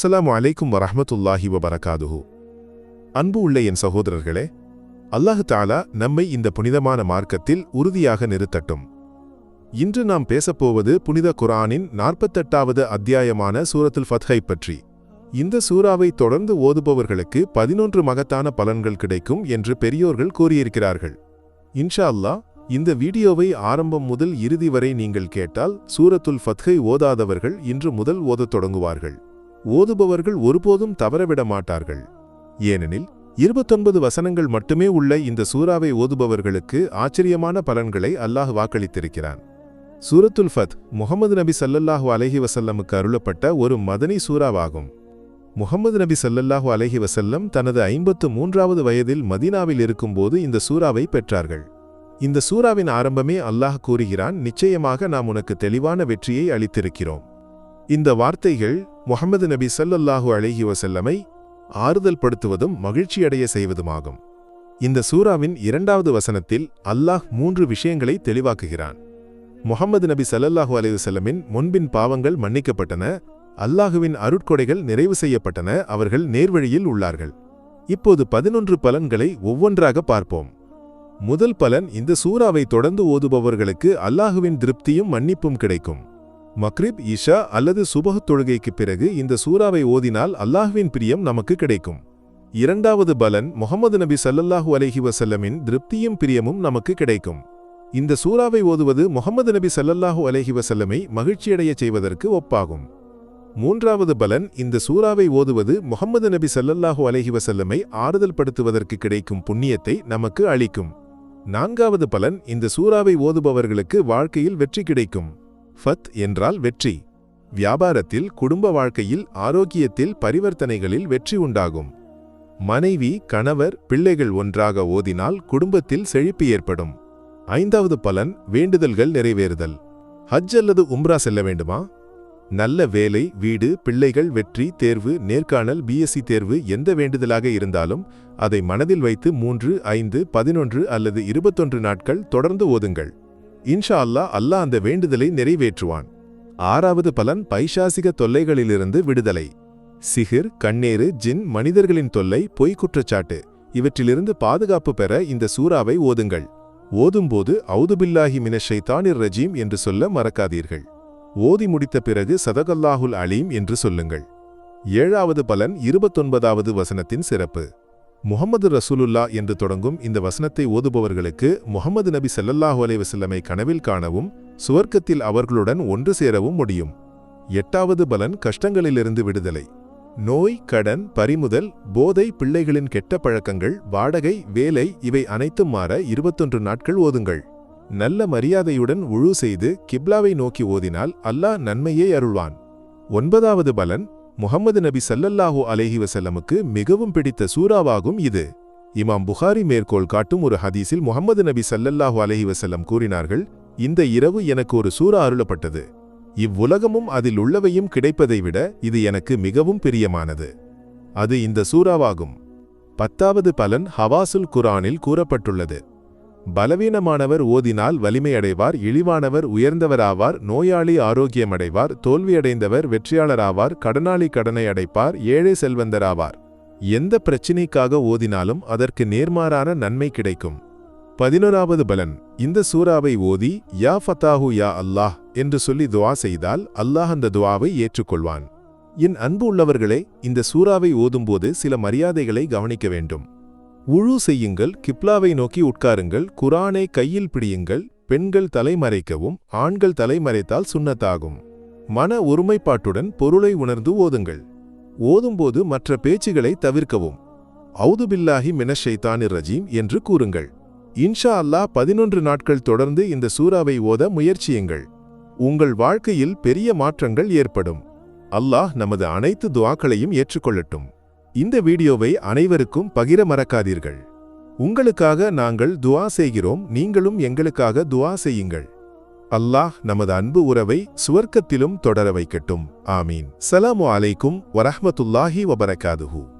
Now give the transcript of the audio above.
அஸ்ஸலாமு அலைக்கும் வரஹ்மத்துல்லாஹி வபரகாதுஹு. அன்பு உள்ள என் சகோதரர்களே அல்லாஹு தாலா நம்மை இந்த புனிதமான மார்க்கத்தில் உறுதியாக நிறுத்தட்டும். இன்று நாம் பேசப்போவது புனித குரானின் நாற்பத்தெட்டாவது அத்தியாயமான சூரத்துல் ஃபத்ஹை பற்றி. இந்த சூறாவை தொடர்ந்து ஓதுபவர்களுக்கு பதினொன்று மகத்தான பலன்கள் கிடைக்கும் என்று பெரியோர்கள் கூறியிருக்கிறார்கள். இன்ஷா அல்லாஹ் இந்த வீடியோவை ஆரம்பம் முதல் இறுதி வரை நீங்கள் கேட்டால் சூரத்துல் ஃபத்ஹை ஓதாதவர்கள் இன்று முதல் ஓதத் தொடங்குவார்கள். ஓதுபவர்கள் ஒருபோதும் தவறவிட மாட்டார்கள். ஏனெனில் இருபத்தொன்பது வசனங்கள் மட்டுமே உள்ள இந்த சூறாவை ஓதுபவர்களுக்கு ஆச்சரியமான பலன்களை அல்லாஹ் வாக்களித்திருக்கிறான். சூரத்துல் ஃபத் முகமது நபி சல்லல்லாஹு அலஹி வசல்லமுக்கு அருளப்பட்ட ஒரு மதனி சூறாவாகும். முகமது நபி சல்லல்லாஹு அலஹி வசல்லம் தனது ஐம்பத்து மூன்றாவது வயதில் மதீனாவில் இருக்கும்போது இந்த சூறாவை பெற்றார்கள். இந்த சூறாவின் ஆரம்பமே அல்லாஹ் கூறுகிறான் நிச்சயமாக நாம் உனக்கு தெளிவான வெற்றியை அளித்திருக்கிறோம். இந்த வார்த்தைகள் முகமது நபி சல்லல்லாஹு அழகி வசல்லமை ஆறுதல் படுத்துவதும் மகிழ்ச்சியடைய செய்வதுமாகும். இந்த சூறாவின் இரண்டாவது வசனத்தில் அல்லாஹ் மூன்று விஷயங்களை தெளிவாக்குகிறான். முகமது நபி சல்லல்லாஹு அலைஹி வஸல்லமின் முன்பின் பாவங்கள் மன்னிக்கப்பட்டன அல்லாஹுவின் அருட்கொடைகள் நிறைவு செய்யப்பட்டன அவர்கள் நேர்வழியில் உள்ளார்கள். இப்போது பதினொன்று பலன்களை ஒவ்வொன்றாக பார்ப்போம். முதல் பலன் இந்த சூறாவை தொடர்ந்து ஓதுபவர்களுக்கு அல்லாஹுவின் திருப்தியும் மன்னிப்பும் கிடைக்கும். மக்ரிப் இஷா அல்லது சுபஹ் தொழுகைக்கு பிறகு இந்த சூறாவை ஓதினால் அல்லாஹுவின் பிரியம் நமக்கு கிடைக்கும். இரண்டாவது பலன் முகமது நபி சல்லல்லாஹு அலஹி வசல்லமின் திருப்தியும் பிரியமும் நமக்கு கிடைக்கும். இந்த சூறாவை ஓதுவது முகமது நபி சல்லல்லாஹு அலஹி வசல்லமை மகிழ்ச்சியடையச் செய்வதற்கு ஒப்பாகும். மூன்றாவது பலன் இந்த சூறாவை ஓதுவது முகமது நபி சல்லல்லாஹு அலஹி வசல்லமை ஆறுதல் படுத்துவதற்கு கிடைக்கும் புண்ணியத்தை நமக்கு அளிக்கும். நான்காவது பலன் இந்த சூறாவை ஓதுபவர்களுக்கு வாழ்க்கையில் வெற்றி கிடைக்கும். ஃபத் என்றால் வெற்றி. வியாபாரத்தில் குடும்ப வாழ்க்கையில் ஆரோக்கியத்தில் பரிவர்த்தனைகளில் வெற்றி உண்டாகும். மனைவி கணவர் பிள்ளைகள் ஒன்றாக ஓதினால் குடும்பத்தில் செழிப்பு ஏற்படும். ஐந்தாவது பலன் வேண்டுதல்கள் நிறைவேறுதல். ஹஜ் அல்லது உம்ரா செல்ல வேண்டுமா? நல்ல வேலை வீடு பிள்ளைகள் வெற்றி தேர்வு நேர்காணல் பிஎஸ்சி தேர்வு எந்த வேண்டுதலாக இருந்தாலும் அதை மனதில் வைத்து மூன்று ஐந்து பதினொன்று அல்லது இருபத்தொன்று நாட்கள் தொடர்ந்து ஓதுங்கள். இன்ஷா அல்லா அல்லாஹ் அந்த வேண்டுதலை நிறைவேற்றுவான். ஆறாவது பலன் பைசாசிக தொல்லைகளிலிருந்து விடுதலை. சிகிர் கண்ணேறு ஜின் மனிதர்களின் தொல்லை பொய் குற்றச்சாட்டு இவற்றிலிருந்து பாதுகாப்பு பெற இந்த சூறாவை ஓதுங்கள். ஓதும்போது அவுதுபில்லாஹி மினஷைத்தானிர் ரஜீம் என்று சொல்ல மறக்காதீர்கள். ஓதி முடித்த பிறகு சதகல்லாஹுல் அலீம் என்று சொல்லுங்கள். ஏழாவது பலன் இருபத்தொன்பதாவது வசனத்தின் சிறப்பு. முகமது ரசூலுல்லா என்று தொடங்கும் இந்த வசனத்தை ஓதுபவர்களுக்கு முகமது நபி செல்லல்லாஹு அலைவசல்லமை கனவில் காணவும் சுவர்க்கத்தில் அவர்களுடன் ஒன்று சேரவும் முடியும். எட்டாவது பலன் கஷ்டங்களிலிருந்து விடுதலை. நோய் கடன் பறிமுதல் போதை பிள்ளைகளின் கெட்ட பழக்கங்கள் வாடகை வேலை இவை அனைத்தும் மாற இருபத்தொன்று நாட்கள் ஓதுங்கள். நல்ல மரியாதையுடன் உழு செய்து கிப்லாவை நோக்கி ஓதினால் அல்லாஹ் நன்மையே அருள்வான். ஒன்பதாவது பலன் முகமது நபி சல்லல்லாஹு அலேஹி வசல்லமுக்கு மிகவும் பிடித்த சூறாவாகும் இது. இமாம் புகாரி மேற்கோள் காட்டும் ஒரு ஹதீஸில் முகமது நபி சல்லல்லாஹு அலஹி வசல்லம் கூறினார்கள் இந்த இரவு எனக்கு ஒரு சூறா அருளப்பட்டது. இவ்வுலகமும் அதில் உள்ளவையும் கிடைப்பதை விட இது எனக்கு மிகவும் பிரியமானது. அது இந்த சூறாவாகும். பத்தாவது பலன் ஹவாசுல் குரானில் கூறப்பட்டுள்ளது. பலவீனமானவர் ஓதினால் வலிமையடைவார் இழிவானவர் உயர்ந்தவராவார் நோயாளி ஆரோக்கியமடைவார் தோல்வியடைந்தவர் வெற்றியாளராவார் கடனாளி கடனை அடைப்பார் ஏழை செல்வந்தராவார். எந்த பிரச்சினைக்காக ஓதினாலும் அதற்கு நேர்மாறான நன்மை கிடைக்கும். பதினோராவது பலன் இந்த சூறாவை ஓதி யா ஃபத்தாஹு யா அல்லாஹ் என்று சொல்லி துவா செய்தால் அல்லாஹ் அந்த துவாவை ஏற்றுக்கொள்வான். என் அன்பு உள்ளவர்களே இந்த சூறாவை ஓதும்போது சில மரியாதைகளை கவனிக்க வேண்டும். உழு செய்யுங்கள் கிப்லாவை நோக்கி உட்காருங்கள் குரானை கையில் பிடியுங்கள் பெண்கள் தலைமறைக்கவும் ஆண்கள் தலைமறைத்தால் சுண்ணத்தாகும். மன ஒருமைப்பாட்டுடன் பொருளை உணர்ந்து ஓதுங்கள். ஓதும்போது மற்ற பேச்சுகளை தவிர்க்கவும். அவுதுபில்லாஹி மினஷைத்தானிர் ரஜீம் என்று கூறுங்கள். இன்ஷா அல்லாஹ் பதினொன்று நாட்கள் தொடர்ந்து இந்த சூறாவை ஓத முயற்சியுங்கள். உங்கள் வாழ்க்கையில் பெரிய மாற்றங்கள் ஏற்படும். அல்லாஹ் நமது அனைத்து துவாக்களையும் ஏற்றுக்கொள்ளட்டும். இந்த வீடியோவை அனைவருக்கும் பகிர மறக்காதீர்கள். உங்களுக்காக நாங்கள் துவா செய்கிறோம் நீங்களும் எங்களுக்காக துவா செய்யுங்கள். அல்லாஹ் நமது அன்பு உறவை சுவர்க்கத்திலும் தொடர வைக்கட்டும். ஆமீன். சலாமு அலைக்கும் வரஹமத்துல்லாஹி வபரகாதுஹூ.